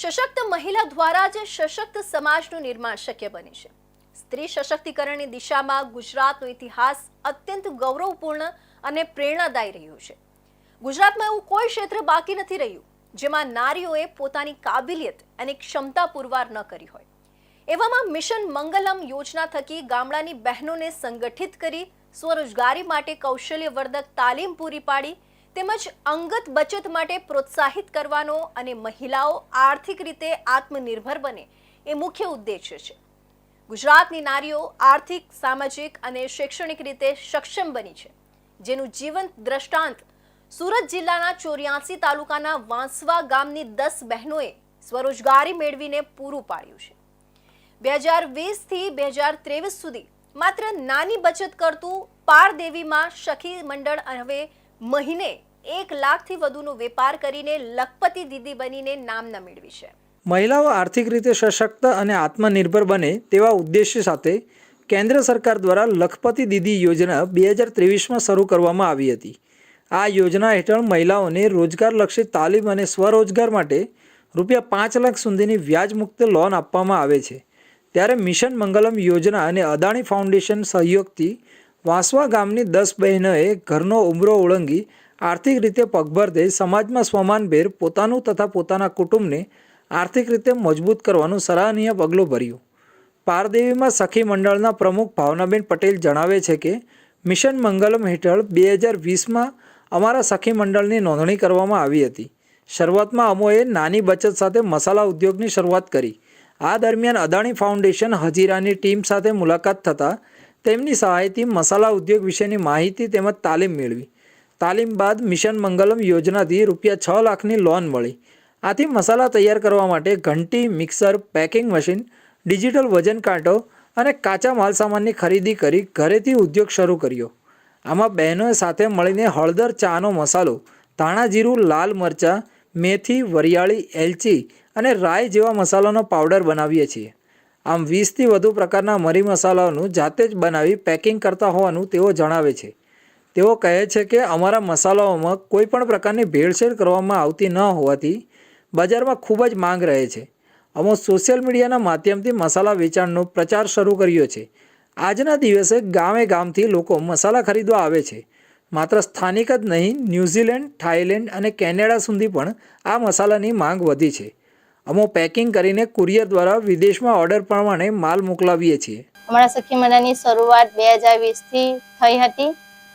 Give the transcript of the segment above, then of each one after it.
સશક્ત મહિલા દ્વારા જ સશક્ત સમાજનું નિર્માણ શક્ય બને છે. સ્ત્રી સશક્તિકરણની દિશામાં ગુજરાતનો ઇતિહાસ અત્યંત ગૌરવપૂર્ણ અને પ્રેરણાદાયી રહ્યો છે. ગુજરાતમાં એવું કોઈ ક્ષેત્ર બાકી નથી રહ્યું, જેમાં નારીઓએ પોતાની કાબિલિયત અને ક્ષમતા પુરવાર ન કરી હોય. એવામાં મિશન મંગલમ યોજના થકી ગામડાની બહેનોને સંગઠિત કરી સ્વરોજગારી માટે કૌશલ્યવર્ધક તાલીમ પૂરી પાડી તેમજ અંગત બચત માટે પ્રોત્સાહિત કરવાનો અને મહિલાઓ આર્થિક રીતે આત્મનિર્ભર બને એ મુખ્ય ઉદ્દેશ્ય છે. ગુજરાતની નારીઓ આર્થિક, સામાજિક અને શૈક્ષણિક રીતે સક્ષમ બની છે. જેનું જીવંત દ્રષ્ટાંત સુરત જિલ્લાના ચોર્યાસી તાલુકાના વાંસવા ગામની દસ બહેનોએ સ્વરોજગારી મેળવીને પૂરું પાડ્યું છે. બે હજાર વીસથી બે હજાર ત્રેવીસ સુધી માત્ર નાની બચત કરતું પારદેવીમાં સખી મંડળ હવે મહિને એક લાખથી વધુનો વેપાર કરીને લખપતિ દીદી બનીને નામના મેળવી છે. મહિલાઓ આર્થિક રીતે સશક્ત અને આત્મનિર્ભર બને તેવા ઉદ્દેશ્ય સાથે કેન્દ્ર સરકાર દ્વારા લખપતિ દીદી યોજના બે હજાર ત્રેવીસમાં શરૂ કરવામાં આવી હતી. આ યોજના હેઠળ મહિલાઓને રોજગારલક્ષી તાલીમ અને સ્વરોજગાર માટે રૂપિયા પાંચ લાખ સુધીની વ્યાજમુક્ત લોન આપવામાં આવે છે. ત્યારે મિશન મંગલમ યોજના અને અદાણી ફાઉન્ડેશન સહયોગથી વાંસવા ગામની દસ બહેનોએ ઘરનો ઉમરો ઓળંગી આર્થિક રીતે પગભર થઈ સમાજમાં સ્વમાનભેર પોતાનું તથા પોતાના કુટુંબને આર્થિક રીતે મજબૂત કરવાનું સરાહનીય પગલું ભર્યું. પારદેવીમાં સખી મંડળના પ્રમુખ ભાવનાબેન પટેલ જણાવે છે કે, મિશન મંગલમ હેઠળ બે હજાર વીસમાં અમારા સખી મંડળની નોંધણી કરવામાં આવી હતી. શરૂઆતમાં અમોએ નાની બચત સાથે મસાલા ઉદ્યોગની શરૂઆત કરી. આ દરમિયાન અદાણી ફાઉન્ડેશન હજીરાની ટીમ સાથે મુલાકાત થતાં તેમની સહાયથી મસાલા ઉદ્યોગ વિશેની માહિતી તેમજ તાલીમ મેળવી. તાલીમ બાદ મિશન મંગલમ યોજનાથી રૂપિયા છ લાખની લોન મળી. આથી મસાલા તૈયાર કરવા માટે ઘંટી, મિક્સર, પેકિંગ મશીન, ડિજિટલ વજન કાંટો અને કાચા માલસામાનની ખરીદી કરી ઘરેથી ઉદ્યોગ શરૂ કર્યો. આમાં બહેનોએ સાથે મળીને હળદર ચાનો મસાલો, ધાણા જીરું, લાલ મરચાં, મેથી, વરિયાળી, એલચી અને રાઈ જેવા મસાલાનો પાવડર બનાવીએ છીએ. આમ વીસથી વધુ પ્રકારના મરી મસાલાઓનું જાતે જ બનાવી પેકિંગ કરતા હોવાનું તેઓ જણાવે છે. તેઓ કહે છે કે અમારા મસાલાઓમાં કોઈ પણ પ્રકારની ભેળસેળ કરવામાં આવતી ન હોવાથી બજારમાં ખૂબ જ માંગ રહે છે. અમો સોશિયલ મીડિયાના માધ્યમથી મસાલા વેચાણનો પ્રચાર શરૂ કર્યો છે. આજના દિવસે ગામે ગામથી લોકો મસાલા ખરીદવા આવે છે. માત્ર સ્થાનિક જ નહીં, ન્યૂઝીલેન્ડ, થાઇલેન્ડ અને કેનેડા સુધી પણ આ મસાલાની માંગ વધી છે. અમો પેકિંગ કરીને કુરિયર દ્વારા વિદેશમાં ઓર્ડર પ્રમાણે માલ મોકલાવીએ છીએ. અમારા સખી મંડળની શરૂઆત બે હજાર વીસથી થઈ હતી.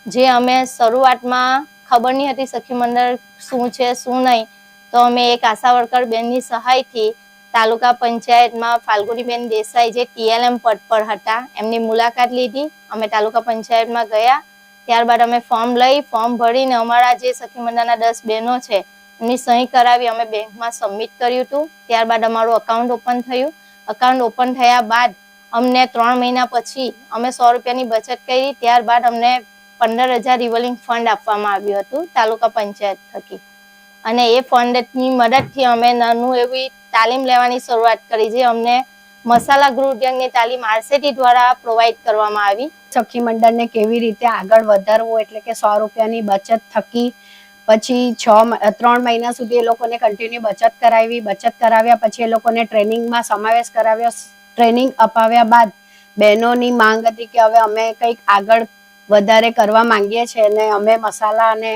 જે અમે શરૂઆતમાં ખબર નહીં હતી સખી મંડળ શું છે, શું નહીં. તો અમે એક આશા વર્કર બેનની સહાયથી તાલુકા પંચાયતમાં ફાલ્ગુનીબેન દેસાઈ જે ટીએલએમ પદ પર હતા, એમની મુલાકાત લીધી. અમે તાલુકા પંચાયતમાં ગયા. ત્યારબાદ અમે ફોર્મ લઈ ફોર્મ ભરીને અમારા જે સખી મંડળના દસ બહેનો છે એમની સહી કરાવી અમે બેંકમાં સબમિટ કર્યું હતું. ત્યારબાદ અમારું અકાઉન્ટ ઓપન થયું. અકાઉન્ટ ઓપન થયા બાદ અમને ત્રણ મહિના પછી અમે સો રૂપિયાની બચત કરી. ત્યારબાદ અમને પંદર હજાર રિવોલ્વિંગ ફંડ આપવામાં આવ્યું હતું, તાલુકા પંચાયત થકી. અને એ ફંડની મદદથી અમે નાનું એવી તાલીમ લેવાની શરૂઆત કરી, જે અમને મસાલા ગૃહ ઉદ્યોગની તાલીમ આરસીટી દ્વારા પ્રોવાઈડ કરવામાં આવી. સખી મંડળને કેવી રીતે આગળ વધારવું, એટલે કે સો રૂપિયાની બચત થકી પછી છ ત્રણ મહિના સુધી એ લોકોને કન્ટિન્યુ બચત કરાવી, બચત કરાવ્યા પછી એ લોકોને ટ્રેનિંગમાં સમાવેશ કરાવ્યો ટ્રેનિંગ અપાવ્યા બાદ બહેનોની માંગ હતી કે હવે અમે કંઈક આગળ વધારે કરવા માંગીએ છીએ અને અમે મસાલા અને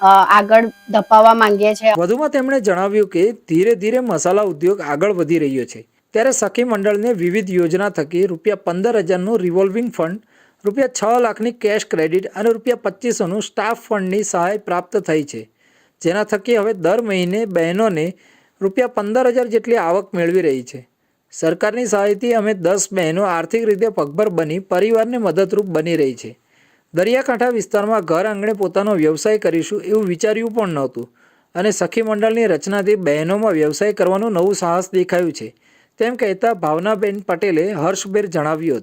આગળ ધપાવવા માંગીએ છીએ. વધુમાં તેમણે જણાવ્યું કે ધીરે ધીરે મસાલા ઉદ્યોગ આગળ વધી રહ્યો છે. ત્યારે સખી મંડળને વિવિધ યોજના થકી રૂપિયા પંદર હજારનું રિવોલ્વિંગ ફંડ રૂપિયા છ લાખની કેશ ક્રેડિટ અને રૂપિયા પચીસોનું સ્ટાફ ફંડની સહાય પ્રાપ્ત થઈ છે. જેના થકી હવે દર મહિને બહેનોને રૂપિયા પંદર હજાર જેટલી આવક મેળવી રહી છે. સરકારની સહાયથી અમે દસ બહેનો આર્થિક રીતે પગભર બની પરિવારને મદદરૂપ બની રહી છે. દરિયાકાંઠા વિસ્તારમાં ઘર આંગણે પોતાનો વ્યવસાય કરીશું એવું વિચાર્યું પણ નહોતું અને સખી મંડળની રચનાથી બહેનોમાં વ્યવસાય કરવાનું નવું સાહસ દેખાયું છે. તેમ કહેતા ભાવનાબેન પટેલે હર્ષભેર જણાવ્યું હતું.